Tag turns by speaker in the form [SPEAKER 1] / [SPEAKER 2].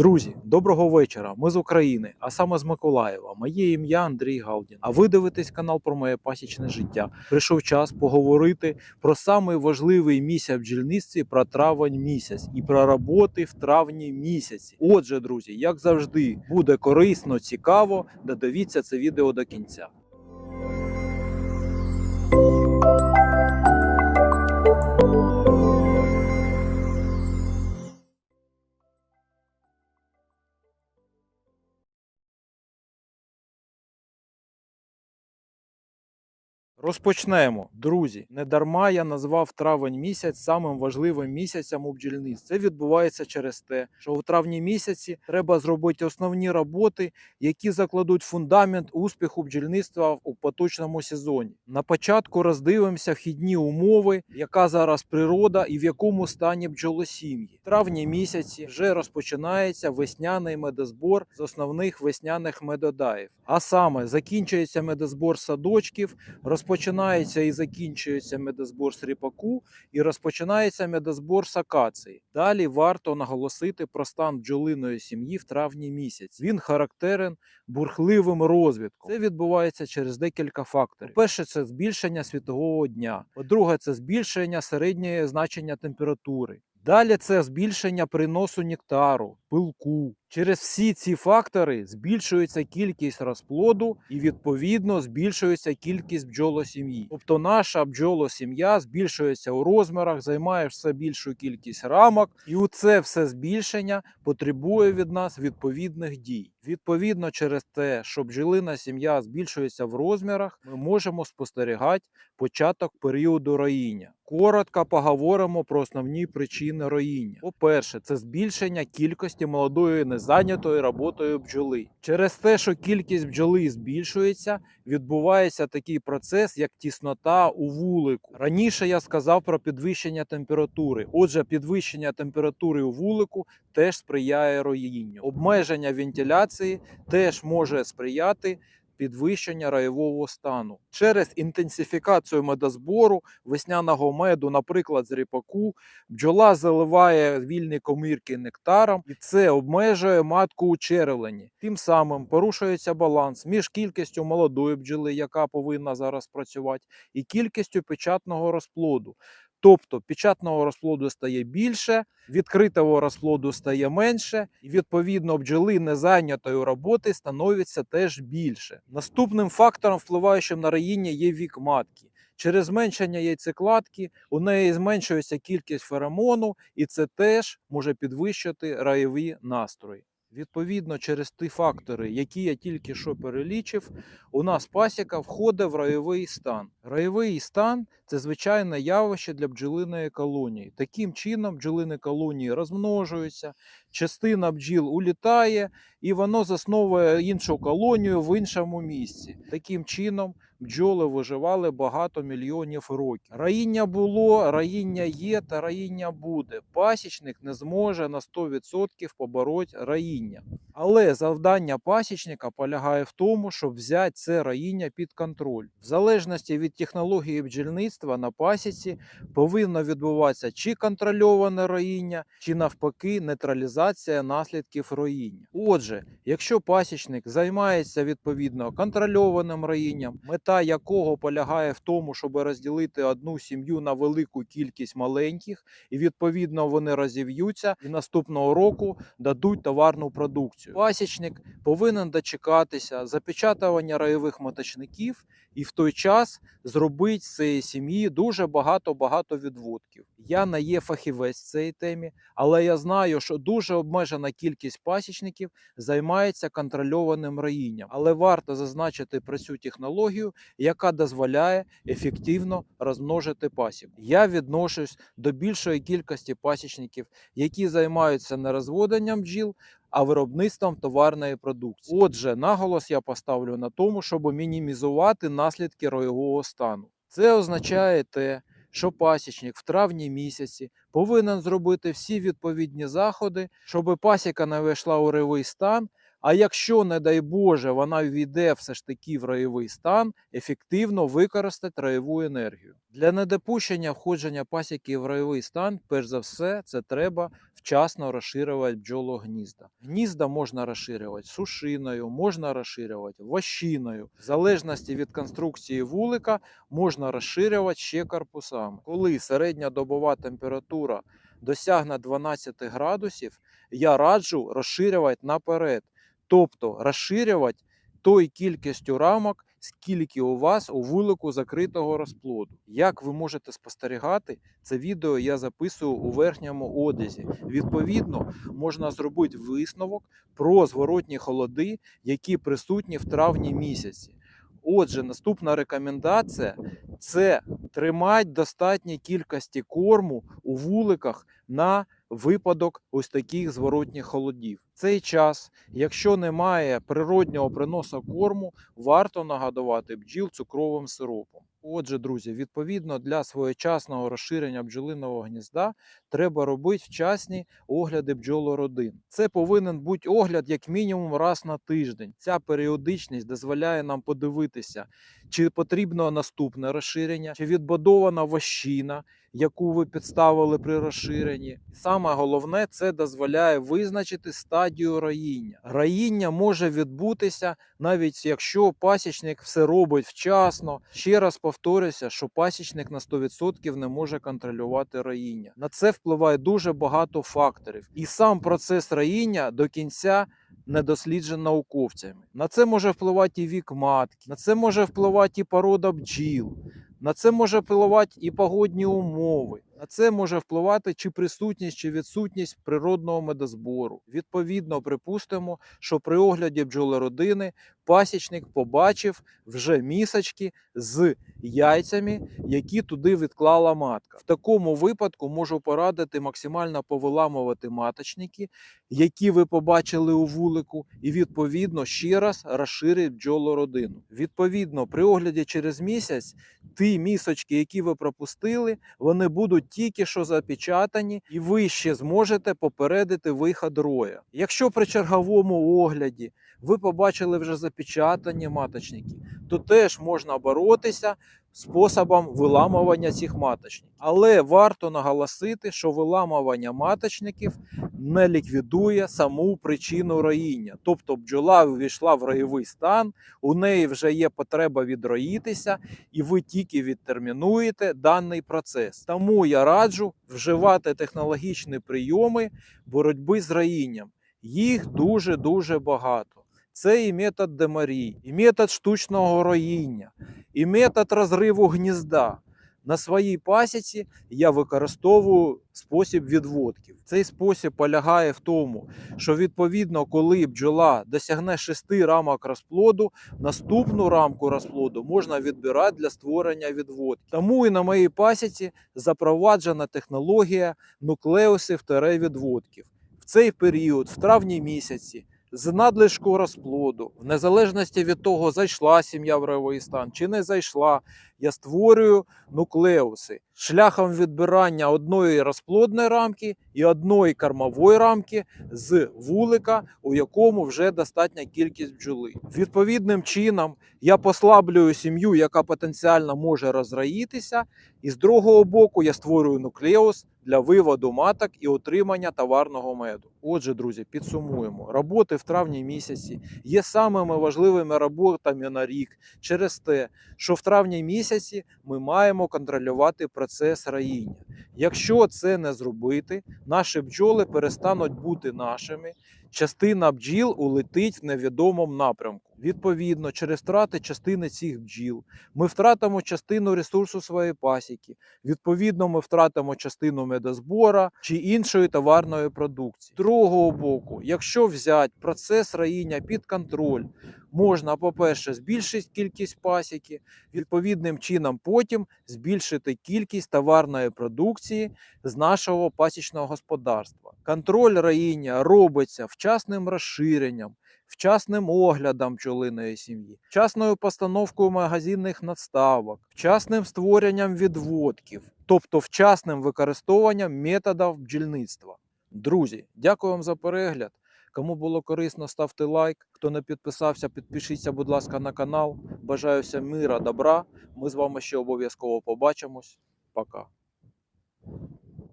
[SPEAKER 1] Друзі, доброго вечора. Ми з України, а саме з Миколаєва. Моє ім'я Андрій Галдін. А ви дивитесь канал про моє пасічне життя. Прийшов час поговорити про самий важливий місяць в бджільництві про травень місяць і про роботи в травні місяці. Отже, друзі, як завжди, буде корисно, цікаво. Додивіться це відео до кінця. Розпочнемо, друзі. Не дарма я назвав травень місяць самим важливим місяцем у бджільництві. Це відбувається через те, що у травні місяці треба зробити основні роботи, які закладуть фундамент успіху бджільництва у поточному сезоні. На початку роздивимося вхідні умови, яка зараз природа і в якому стані бджолосім'ї. В травні місяці вже розпочинається весняний медозбор з основних весняних медодаїв. А саме закінчується медозбор садочків, розпочинається і закінчується медозбор з ріпаку і розпочинається медозбор з акації. Далі варто наголосити про стан бджолиної сім'ї в травні місяць. Він характерен бурхливим розвитком. Це відбувається через декілька факторів. Перше, це збільшення світового дня. По-друге, це збільшення середньої значення температури. Далі це збільшення приносу нектару, пилку. Через всі ці фактори збільшується кількість розплоду і відповідно збільшується кількість бджолосім'ї. Тобто наша бджолосім'я збільшується у розмірах, займає все більшу кількість рамок, і у це все збільшення потребує від нас відповідних дій. Відповідно, через те, що бджолина сім'я збільшується в розмірах, ми можемо спостерігати початок періоду роїння. Коротко поговоримо про основні причини роїння. По-перше, це збільшення кількості молодої незайнятої роботою бджоли. Через те, що кількість бджоли збільшується, відбувається такий процес, як тіснота у вулику. Раніше я сказав про підвищення температури. Отже, підвищення температури у вулику теж сприяє роїнню. Обмеження вентиляції теж може сприяти підвищення раєвого стану. Через інтенсифікацію медозбору весняного меду, наприклад, з ріпаку, бджола заливає вільні комірки нектаром, і це обмежує матку у черевлені. Тим самим порушується баланс між кількістю молодої бджоли, яка повинна зараз працювати, і кількістю печатного розплоду. Тобто печатного розплоду стає більше, відкритого розплоду стає менше, і відповідно бджоли незайнятої роботи становиться теж більше. Наступним фактором, впливаючим на роїння, є вік матки. Через зменшення яйцекладки у неї зменшується кількість феромону, і це теж може підвищити раєві настрої. Відповідно, через ті фактори, які я тільки що перелічив, у нас пасіка входить в раєвий стан. Раєвий стан це звичайне явище для бджолиної колонії. Таким чином, бджолини колонії розмножуються, частина бджіл улітає, і воно засновує іншу колонію в іншому місці. Таким чином, бджоли виживали багато мільйонів років. Раїння було, раїння є та раїння буде. Пасічник не зможе на 100% побороти раїння. Але завдання пасічника полягає в тому, щоб взяти це раїння під контроль. В залежності від технології бджільництва на пасіці повинно відбуватися чи контрольоване роїння, чи навпаки нейтралізація наслідків роїння. Отже, якщо пасічник займається відповідно контрольованим роїнням, мета якого полягає в тому, щоб розділити одну сім'ю на велику кількість маленьких, і відповідно вони розів'ються і наступного року дадуть товарну продукцію. Пасічник повинен дочекатися запечатування раєвих моточників і в той час зробити з цієї сім'ї дуже багато-багато відводків. Я не є фахівець в цій темі, але я знаю, що дуже обмежена кількість пасічників займається контрольованим роїнням. Але варто зазначити про цю технологію, яка дозволяє ефективно розмножити пасіку. Я відношусь до більшої кількості пасічників, які займаються не розводенням бджіл, а виробництвом товарної продукції. Отже, наголос я поставлю на тому, щоб мінімізувати наслідки роєвого стану. Це означає те, що пасічник в травні місяці повинен зробити всі відповідні заходи, щоб пасіка не вийшла у роєвий стан. А якщо, не дай Боже, вона ввійде все ж таки в раєвий стан, ефективно використати раєву енергію. Для недопущення входження пасіки в раєвий стан, перш за все, це треба вчасно розширювати бджологнізда. Гнізда можна розширювати сушиною, можна розширювати вощиною. В залежності від конструкції вулика можна розширювати ще корпусами. Коли середня добова температура досягне 12 градусів, я раджу розширювати наперед, тобто розширювати той кількістю рамок, скільки у вас у вулику закритого розплоду. Як ви можете спостерігати, це відео я записую у верхньому одязі. Відповідно, можна зробити висновок про зворотні холоди, які присутні в травні місяці. Отже, наступна рекомендація це тримати достатній кількості корму у вуликах на випадок ось таких зворотніх холодів. В цей час, якщо немає природнього приносу корму, варто нагодувати бджіл цукровим сиропом. Отже, друзі, відповідно для своєчасного розширення бджолиного гнізда треба робити вчасні огляди бджолородин. Це повинен бути огляд як мінімум раз на тиждень. Ця періодичність дозволяє нам подивитися, чи потрібно наступне розширення, чи відбудована вощина, яку ви підставили при розширенні. Саме головне, це дозволяє визначити стадію роїння. Роїння може відбутися навіть якщо пасічник все робить вчасно. Ще раз повторюся, що пасічник на 100% не може контролювати роїння. На це впливає дуже багато факторів, і сам процес роїння до кінця не досліджен науковцями. На це може впливати і вік матки, на це може впливати і порода бджіл. На це може впливати і погодні умови. На це може впливати чи присутність, чи відсутність природного медозбору. Відповідно, припустимо, що при огляді бджолородини пасічник побачив вже місочки з яйцями, які туди відклала матка. В такому випадку можу порадити максимально повиламувати маточники, які ви побачили у вулику, і відповідно ще раз розширить бджолородину. Відповідно, при огляді через місяць ті місочки, які ви пропустили, вони будуть тільки що запечатані, і ви ще зможете попередити виход роя. Якщо при черговому огляді ви побачили вже запечатані маточники, то теж можна боротися способом виламування цих маточників. Але варто наголосити, що виламування маточників не ліквідує саму причину роїння. Тобто бджола увійшла в роєвий стан, у неї вже є потреба відроїтися, і ви тільки відтермінуєте даний процес. Тому я раджу вживати технологічні прийоми боротьби з роїнням. Їх дуже дуже багато. Це і метод демарії, і метод штучного роїння, і метод розриву гнізда. На своїй пасіці я використовую спосіб відводків. Цей спосіб полягає в тому, що відповідно, коли бджола досягне шести рамок розплоду, наступну рамку розплоду можна відбирати для створення відводків. Тому і на моїй пасіці запроваджена технологія нуклеусів відводків. В цей період, в травні місяці, з надлишку розплоду, в незалежності від того, зайшла сім'я в ройовий стан чи не зайшла, я створюю нуклеуси шляхом відбирання одної розплодної рамки і одної кормової рамки з вулика, у якому вже достатня кількість бджоли. Відповідним чином я послаблюю сім'ю, яка потенціально може розраїтися, і з другого боку я створюю нуклеус для виводу маток і отримання товарного меду. Отже, друзі, підсумуємо. Роботи в травні місяці є самими важливими роботами на рік через те, що в травні місяці ми маємо контролювати процес раїння. Якщо це не зробити, наші бджоли перестануть бути нашими. Частина бджіл улетить в невідомому напрямку. Відповідно, через втрати частини цих бджіл ми втратимо частину ресурсу своєї пасіки. Відповідно, ми втратимо частину медозбора чи іншої товарної продукції. З другого боку, якщо взяти процес раїння під контроль, можна, по-перше, збільшити кількість пасіки, відповідним чином потім збільшити кількість товарної продукції з нашого пасічного господарства. Контроль раїння робиться вчасним розширенням, вчасним оглядом пчолиної сім'ї, вчасною постановкою магазинних надставок, вчасним створенням відводків, тобто вчасним використовуванням методів бджільництва. Друзі, дякую вам за перегляд. Кому було корисно, ставте лайк. Хто не підписався, підпишіться, будь ласка, на канал. Бажаю всім мира, добра. Ми з вами ще обов'язково побачимось. Пока.